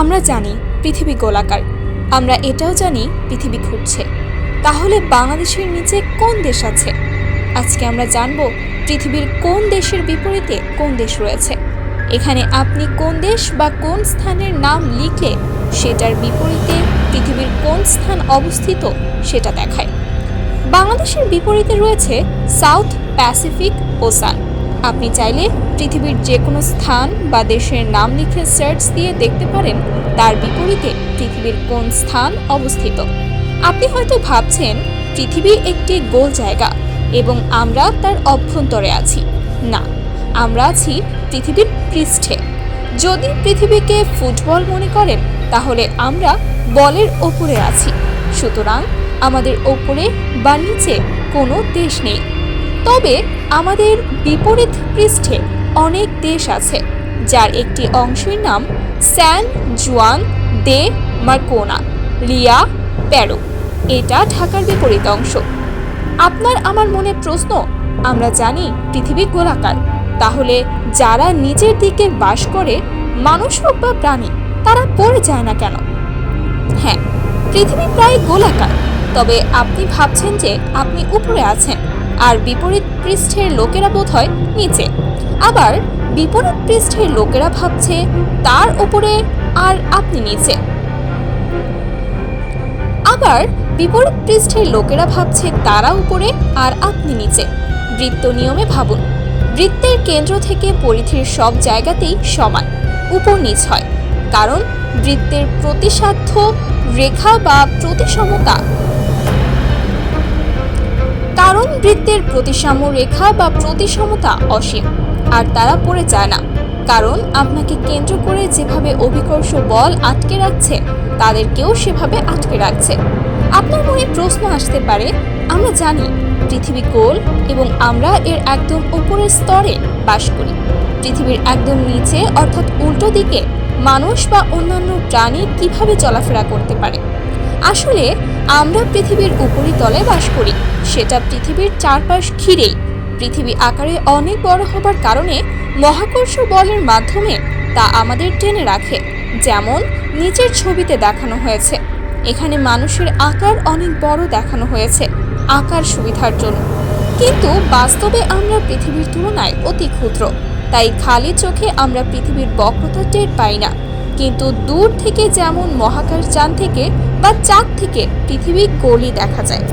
আমরা জানি পৃথিবী গোলাকার। আমরা এটাও জানি পৃথিবী ঘুরছে। তাহলে বাংলাদেশের নিচে কোন দেশ আছে? আজকে আমরা জানব পৃথিবীর কোন দেশের বিপরীতে কোন দেশ রয়েছে। এখানে আপনি কোন দেশ বা কোন স্থানের নাম লিখলে সেটার বিপরীতে পৃথিবীর কোন স্থান অবস্থিত সেটা দেখায়। বাংলাদেশের বিপরীতে রয়েছে সাউথ প্যাসিফিক ওসান আপনি চাইলে পৃথিবীর যে কোনো স্থান বা দেশের নাম লিখে সার্চ দিয়ে দেখতে পারেন, তার বিপরীতে পৃথিবীর কোন স্থান অবস্থিত। আপনি হয়তো ভাবছেন, পৃথিবী একটি গোল জায়গা এবং আমরা তার অভ্যন্তরে আছি। না, আমরা আছি পৃথিবীর পৃষ্ঠে। যদি পৃথিবীকে ফুটবল মনে করেন, তাহলে আমরা বলের ওপরে আছি। সুতরাং আমাদের ওপরে বা নিচে কোনো দেশ নেই। তবে আমাদের বিপরীত পৃষ্ঠে অনেক দেশ আছে, যার একটি অংশের নাম স্যান জুয়ান দে মার্কোনা, রিয়া প্যারো এটা ঢাকার বিপরীত অংশ। আপনার আমার মনে প্রশ্ন, আমরা জানি পৃথিবী গোলাকার। তাহলে যারা নিচের দিকে বাস করে, মানুষ হোক বা প্রাণী, তারা পড়ে যায় না কেন? হ্যাঁ পৃথিবী প্রায় গোলাকার। তবে আপনি ভাবছেন যে আপনি উপরে আছেন। আর বিপরীত পৃষ্ঠের লোকেরা বোধ হয় নিচে। আবার বিপরীত পৃষ্ঠের লোকেরা ভাবছে তার উপরে আর আপনি নিচে। আবার বিপরীত পৃষ্ঠের লোকেরা ভাবছে তারা উপরে আর আপনি নিচে। বৃত্ত নিয়মে ভাবুন। বৃত্তের কেন্দ্র থেকে পরিধির সব জায়গাতেই সমান, উপর নিচ হয়। কারণ বৃত্তের প্রতিসাধ্য রেখা বা প্রতিসমতা কারণ বৃত্তের প্রতিসাম্য রেখা বা প্রতিসমতা অসীম, আর তারা পড়ে যায় না। কারণ আপনাকে কেন্দ্র করে যেভাবে অভিকর্ষ বল আটকে রাখছে, তাদেরকেও সেভাবে আটকে রাখছে। আপনার মনে প্রশ্ন আসতে পারে, আমরা জানি পৃথিবী গোল এবং আমরা এর একদম উপরের স্তরে বাস করি। পৃথিবীর একদম নিচে, অর্থাৎ উল্টো দিকে, মানুষ বা অন্যান্য প্রাণী কীভাবে চলাফেরা করতে পারে? আসলে আমরা পৃথিবীর উপরিতলে বাস করি। সেটা পৃথিবীর চারপাশ ঘিরেই। পৃথিবী আকারে অনেক বড় হবার কারণে মহাকর্ষ বলের মাধ্যমে তা আমাদের টেনে রাখে, যেমন নিচের ছবিতে দেখানো হয়েছে। এখানে মানুষের আকার অনেক বড় দেখানো হয়েছে, আকার সুবিধার জন্য। কিন্তু বাস্তবে আমরা পৃথিবীর তুলনায় অতি ক্ষুদ্র, তাই খালি চোখে আমরা পৃথিবীর বক্রতা টের পাই না। কিন্তু দূর থেকে যেমন মহাকাশ যান থেকে বা চাঁদ থেকে পৃথিবীর গলি দেখা যায়।